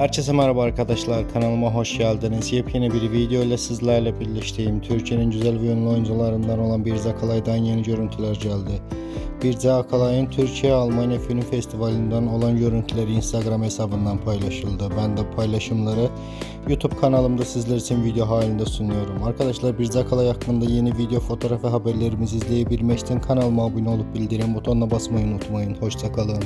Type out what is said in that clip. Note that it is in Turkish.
Herkese merhaba arkadaşlar kanalıma hoş geldiniz. Yepyeni bir video ile sizlerle birleştiğim Türkiye'nin güzel ve ünlü oyuncularından olan Birce Akalay'dan yeni görüntüler geldi. Birce Akalay'ın Türkiye Almanya Film Festivali'nden olan görüntüleri Instagram hesabından paylaşıldı. Ben de paylaşımları YouTube kanalımda sizler için video halinde sunuyorum. Arkadaşlar Birce Akalay hakkında yeni video, fotoğraf ve haberlerimizi izleyebilmek için kanalıma abone olup bildirim butonuna basmayı unutmayın. Hoşçakalın.